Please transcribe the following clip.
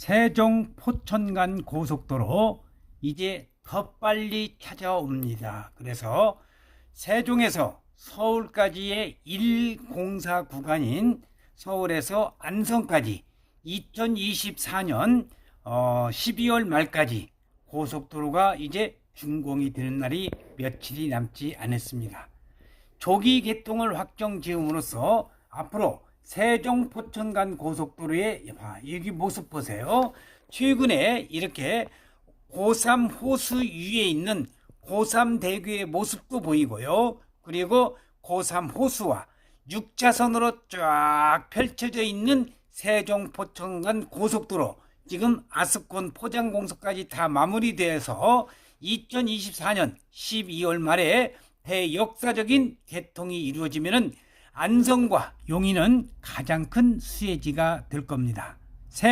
세종 포천간 고속도로 이제 더 빨리 찾아옵니다. 그래서 세종에서 서울까지의 1공사 구간인 서울에서 안성까지 2024년 12월 말까지 고속도로가 이제 준공이 되는 날이 며칠이 남지 않았습니다. 조기 개통을 확정 지음으로써 앞으로 세종 포천 간 고속도로의 봐, 여기 모습 보세요. 최근에 이렇게 고삼 호수 위에 있는 고삼 대교의 모습도 보이고요. 그리고 고삼 호수와 6차선으로 쫙 펼쳐져 있는 세종 포천 간 고속도로 지금 아스콘 포장 공사까지 다 마무리돼서 2024년 12월 말에 대역사적인 개통이 이루어지면은 안성과 용인은 가장 큰 수혜지가 될 겁니다. 새